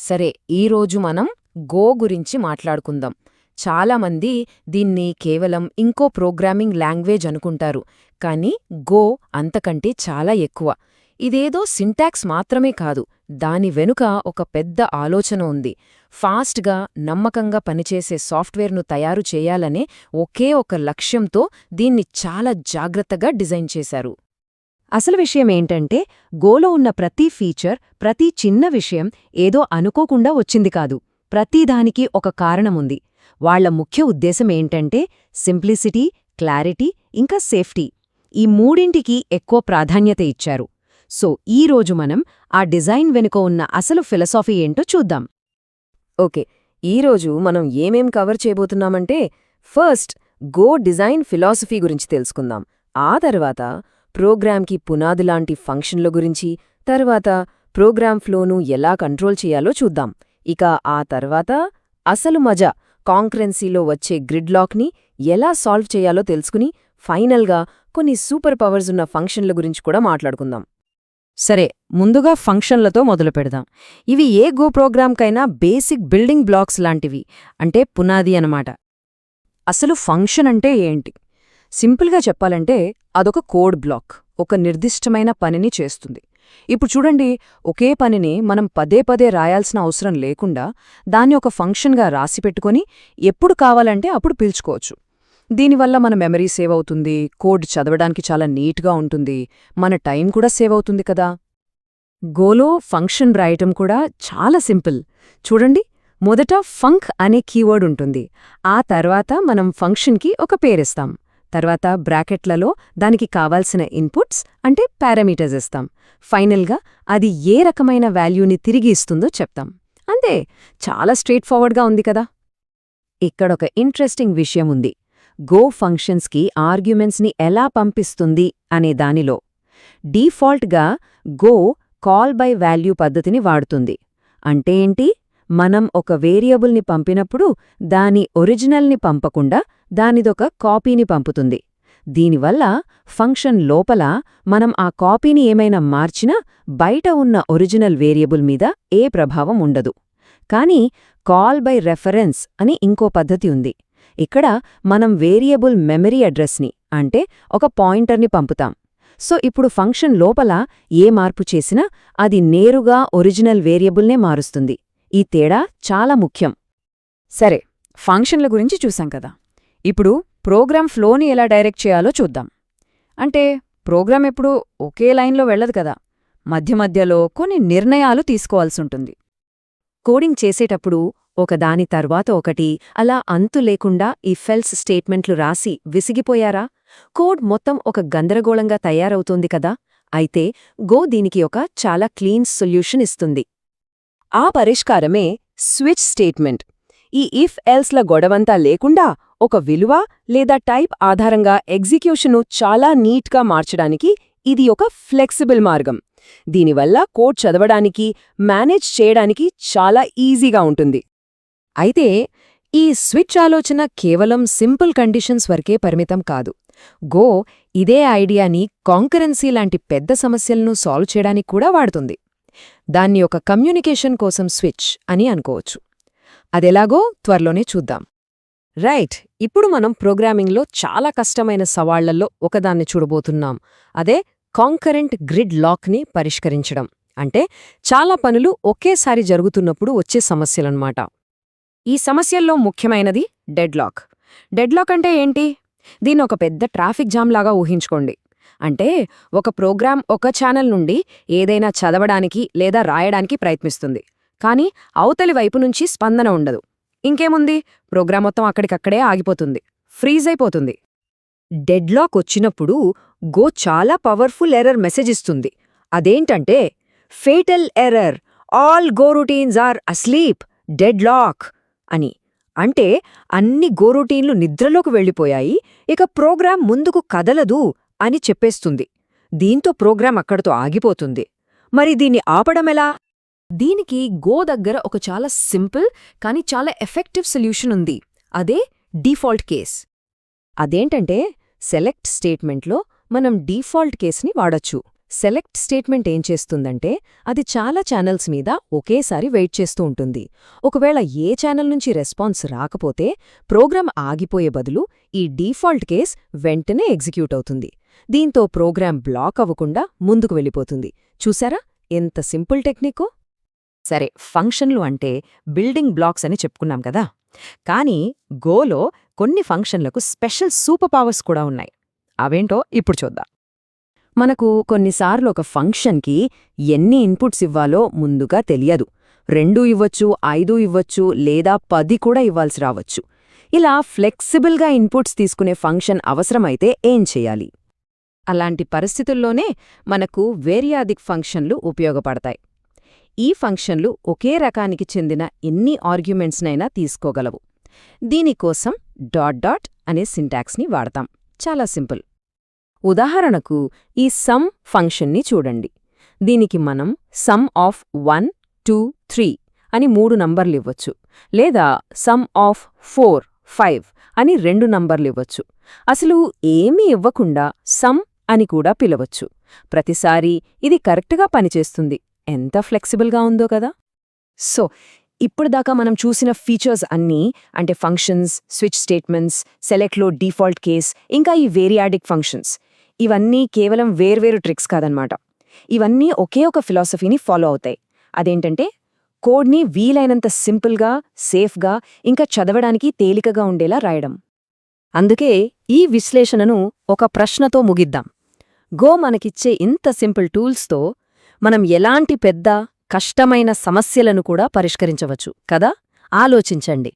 సరే ఈరోజు మనం గో గురించి మాట్లాడుకుందాం. చాలామంది దీన్ని కేవలం ఇంకో ప్రోగ్రామింగ్ లాంగ్వేజ్ అనుకుంటారు కానీ గో అంతకంటే చాలా ఎక్కువ. ఇదేదో సింటాక్స్ మాత్రమే కాదు దాని వెనుక ఒక పెద్ద ఆలోచన ఉంది. ఫాస్ట్గా నమ్మకంగా పనిచేసే సాఫ్ట్వేర్ను తయారు చేయాలనే ఒకే ఒక లక్ష్యంతో దీన్ని చాలా జాగ్రత్తగా డిజైన్ చేశారు. అసలు విషయం ఏంటంటే గోలో ఉన్న ప్రతి ఫీచర్ ప్రతి చిన్న విషయం ఏదో అనుకోకుండా వచ్చింది కాదు. ప్రతిదానికి ఒక కారణముంది. వాళ్ళ ముఖ్య ఉద్దేశం ఏంటంటే సింప్లిసిటీ క్లారిటీ ఇంకా సేఫ్టీ. ఈ మూడింటికి ఎక్కువ ప్రాధాన్యత ఇచ్చారు. సో ఈరోజు మనం ఆ డిజైన్ వెనుక ఉన్న అసలు ఫిలసాఫీ ఏంటో చూద్దాం. ఓకే ఈరోజు మనం ఏమేం కవర్ చేయబోతున్నామంటే ఫస్ట్ గో డిజైన్ ఫిలాసఫీ గురించి తెలుసుకుందాం. ఆ తర్వాత ప్రోగ్రామ్కి పునాదిలాంటి ఫంక్షన్ల గురించి తర్వాత ప్రోగ్రామ్ ఫ్లోను ఎలా కంట్రోల్ చేయాలో చూద్దాం. ఇక ఆ తర్వాత అసలు మజా కాంక్రెన్సీలో వచ్చే గ్రిడ్లాక్ని ఎలా సాల్వ్ చేయాలో తెలుసుకుని ఫైనల్గా కొన్ని సూపర్ పవర్స్ ఉన్న ఫంక్షన్ల గురించి కూడా మాట్లాడుకుందాం. సరే ముందుగా ఫంక్షన్లతో మొదలు పెడదాం. ఇవి ఏ గో ప్రోగ్రామ్కైనా బేసిక్ బిల్డింగ్ బ్లాక్స్ లాంటివి అంటే పునాది అనమాట అసలు ఫంక్షన్ అంటే ఏంటి? సింపుల్గా చెప్పాలంటే అదొక కోడ్ బ్లాక్ ఒక నిర్దిష్టమైన పనిని చేస్తుంది. ఇప్పుడు చూడండి ఒకే పనిని మనం పదే పదే రాయాల్సిన అవసరం లేకుండా దాన్ని ఒక ఫంక్షన్గా రాసిపెట్టుకొని ఎప్పుడు కావాలంటే అప్పుడు పిలుచుకోవచ్చు. దీనివల్ల మన మెమరీ సేవ్ అవుతుంది కోడ్ చదవడానికి చాలా నీట్గా ఉంటుంది మన టైం కూడా సేవ్ అవుతుంది కదా. గోలో ఫంక్షన్ రాయటం కూడా చాలా సింపుల్. చూడండి మొదట ఫంక్ అనే కీవర్డ్ ఉంటుంది ఆ తర్వాత మనం ఫంక్షన్కి ఒక పేరిస్తాం. తర్వాత బ్రాకెట్లలో దానికి కావాల్సిన ఇన్పుట్స్ అంటే పారామీటర్స్ ఇస్తాం. ఫైనల్గా అది ఏ రకమైన వాల్యూని తిరిగి ఇస్తుందో చెప్తాం. అంతే చాలా స్ట్రేట్ ఫార్వర్డ్గా ఉంది కదా. ఇక్కడొక ఇంట్రెస్టింగ్ విషయం ఉంది. గో ఫంక్షన్స్కి ఆర్గ్యుమెంట్స్ని ఎలా పంపిస్తుంది అనే దానిలో. డీఫాల్ట్గా గో కాల్ బై వాల్యూ పద్ధతిని వాడుతుంది. అంటే ఏంటి? మనం ఒక వేరియబుల్ని పంపినప్పుడు దాని ఒరిజినల్ని పంపకుండా దానిదొక కాపీని పంపుతుంది. దీనివల్ల ఫంక్షన్ లోపల మనం ఆ కాపీని ఏమైనా మార్చినా బయట ఉన్న ఒరిజినల్ వేరియబుల్ మీద ఏ ప్రభావం ఉండదు. కానీ కాల్ బై రెఫరెన్స్ అని ఇంకో పద్ధతి ఉంది. ఇక్కడ మనం వేరియబుల్ మెమరీ అడ్రస్ని అంటే ఒక పాయింటర్ని పంపుతాం. సో ఇప్పుడు ఫంక్షన్ లోపల ఏ మార్పు చేసినా అది నేరుగా ఒరిజినల్ వేరియబుల్నే మారుస్తుంది. ఈ తేడా చాలా ముఖ్యం. సరే ఫంక్షన్ల గురించి చూసాం కదా. ఇప్పుడు ప్రోగ్రామ్ ఫ్లోని ఎలా డైరెక్ట్ చేయాలో చూద్దాం. అంటే ప్రోగ్రామ్ ఎప్పుడూ ఒకే లైన్లో వెళ్ళదు కదా. మధ్య మధ్యలో కొన్ని నిర్ణయాలు తీసుకోవాల్సుంటుంది. కోడింగ్ చేసేటప్పుడు ఒకదాని తర్వాత ఒకటి అలా అంతు లేకుండా ఈ ఫెల్స్ స్టేట్మెంట్లు రాసి విసిగిపోయారా? కోడ్ మొత్తం ఒక గందరగోళంగా తయారవుతోంది కదా. అయితే గో దీనికి ఒక చాలా క్లీన్ సొల్యూషన్ ఇస్తుంది. ఆ పరిష్కారమే స్విచ్ స్టేట్మెంట్. ఈ ఇఫ్ ఎల్స్ల గొడవంతా లేకుండా ఒక విలువ లేదా టైప్ ఆధారంగా ఎగ్జిక్యూషను చాలా నీట్గా మార్చడానికి ఇది ఒక ఫ్లెక్సిబుల్ మార్గం. దీనివల్ల కోడ్ చదవడానికి మేనేజ్ చేయడానికి చాలా ఈజీగా ఉంటుంది. అయితే ఈ స్విచ్ ఆలోచన కేవలం సింపుల్ కండిషన్స్ వరకే పరిమితం కాదు. గో ఇదే ఐడియాని కాంకరెన్సీ లాంటి పెద్ద సమస్యలను సాల్వ్ చేయడానికి కూడా వాడుతుంది. దాన్ని ఒక కమ్యూనికేషన్ కోసం స్విచ్ అని అనుకోవచ్చు. అదెలాగో త్వరలోనే చూద్దాం. రైట్ ఇప్పుడు మనం ప్రోగ్రామింగ్లో చాలా కష్టమైన సవాళ్ళలో ఒకదాన్ని చూడబోతున్నాం. అదే కాంకరెంట్ గ్రిడ్ లాక్ని పరిష్కరించడం. అంటే చాలా పనులు ఒకేసారి జరుగుతున్నప్పుడు వచ్చే సమస్యలన్నమాట. ఈ సమస్యల్లో ముఖ్యమైనది డెడ్లాక్. డెడ్లాక్ అంటే ఏంటి? దీన్ని ఒక పెద్ద ట్రాఫిక్ జామ్ లాగా ఊహించుకోండి. అంటే ఒక ప్రోగ్రాం ఒక ఛానల్ నుండి ఏదైనా చదవడానికి లేదా రాయడానికి ప్రయత్నిస్తుంది. కానీ అవతలి వైపు నుంచి స్పందన ఉండదు. ఇంకేముంది? ప్రోగ్రాం మొత్తం అక్కడికక్కడే ఆగిపోతుంది. ఫ్రీజ్ అయిపోతుంది. డెడ్లాక్ వచ్చినప్పుడు గో చాలా పవర్ఫుల్ ఎర్రర్ మెసేజ్ ఇస్తుంది. అదేంటంటే fatal error. All goroutines are asleep. Deadlock అని. అంటే అన్ని గోరొటీన్లు నిద్రలోకి వెళ్ళిపోయాయి. ఇక ప్రోగ్రాం ముందుకు కదలదు. అని చెప్పేస్తుంది. దీంతో ప్రోగ్రాం అక్కడతో ఆగిపోతుంది. మరి దీన్ని ఆపడమెలా దీనికి గో దగ్గర ఒక చాలా సింపుల్ కానీ చాలా ఎఫెక్టివ్ సొల్యూషన్ ఉంది. అదే డీఫాల్ట్ కేస్. అదేంటంటే సెలెక్ట్ స్టేట్మెంట్లో మనం డీఫాల్ట్ కేస్ని వాడొచ్చు. సెలెక్ట్ స్టేట్మెంట్ ఏం చేస్తుందంటే అది చాలా ఛానల్స్ మీద ఒకేసారి వెయిట్ చేస్తూ ఉంటుంది. ఒకవేళ ఏ ఛానల్ నుంచి రెస్పాన్స్ రాకపోతే ప్రోగ్రామ్ ఆగిపోయే బదులు ఈ డీఫాల్ట్ కేస్ వెంటనే ఎగ్జిక్యూట్ అవుతుంది. దీంతో ప్రోగ్రామ్ బ్లాక్ అవ్వకుండా ముందుకు వెళ్ళిపోతుంది. చూసారా? ఎంత సింపుల్ టెక్నికో! సరే ఫంక్షన్లు అంటే బిల్డింగ్ బ్లాక్స్ అని చెప్పుకున్నాం కదా. కానీ గోలో కొన్ని ఫంక్షన్లకు స్పెషల్ సూపర్ పవర్స్ కూడా ఉన్నాయి. అవేంటో ఇప్పుడు చూద్దాం. మనకు కొన్నిసార్లు ఒక ఫంక్షన్కి ఎన్ని ఇన్పుట్స్ ఇవ్వాలో ముందుగా తెలియదు. రెండు ఇవ్వచ్చు ఐదు ఇవ్వచ్చు లేదా పది కూడా ఇవ్వాల్సి రావచ్చు. ఇలా ఫ్లెక్సిబుల్గా ఇన్పుట్స్ తీసుకునే ఫంక్షన్ అవసరమైతే ఏం చేయాలి? అలాంటి పరిస్థితుల్లోనే మనకు వేరియాదిక్ ఫంక్షన్లు ఉపయోగపడతాయి. ఈ ఫంక్షన్లు ఒకే రకానికి చెందిన ఎన్ని ఆర్గ్యుమెంట్స్నైనా తీసుకోగలవు. దీనికోసం డాట్ డాట్ అనే సింటాక్స్ని వాడతాం. చాలా సింపుల్. ఉదాహరణకు ఈ సమ్ ఫంక్షన్ని చూడండి. దీనికి మనం sum of one two three అని మూడు నంబర్లివ్వచ్చు లేదా సమ్ ఆఫ్ ఫోర్ ఫైవ్ అని రెండు నంబర్లివ్వచ్చు అసలు ఏమీ ఇవ్వకుండా సమ్ అని కూడా పిలవచ్చు. ప్రతిసారీ ఇది కరెక్ట్గా పనిచేస్తుంది. ఎంత ఫ్లెక్సిబుల్గా ఉందో కదా! సో ఇప్పుడుదాకా మనం చూసిన ఫీచర్స్ అన్నీ అంటే ఫంక్షన్స్ స్విచ్ స్టేట్మెంట్స్ సెలెక్ట్లో డిఫాల్ట్ కేస్ ఇంకా ఈ వేరియాడిక్ ఫంక్షన్స్ ఇవన్నీ కేవలం వేర్వేరు ట్రిక్స్ కాదనమాట ఇవన్నీ ఒకే ఒక ఫిలాసఫీని ఫాలో అవుతాయి. అదేంటంటే కోడ్ని వీలైనంత సింపుల్గా సేఫ్గా ఇంకా చదవడానికి తేలికగా ఉండేలా రాయడం. అందుకే ఈ విశ్లేషణను ఒక ప్రశ్నతో ముగిద్దాం. గో మనకిచ్చే ఇంత సింపుల్ టూల్స్తో మనం ఎలాంటి పెద్ద కష్టమైన సమస్యలను కూడా పరిష్కరించవచ్చు. కదా? ఆలోచించండి.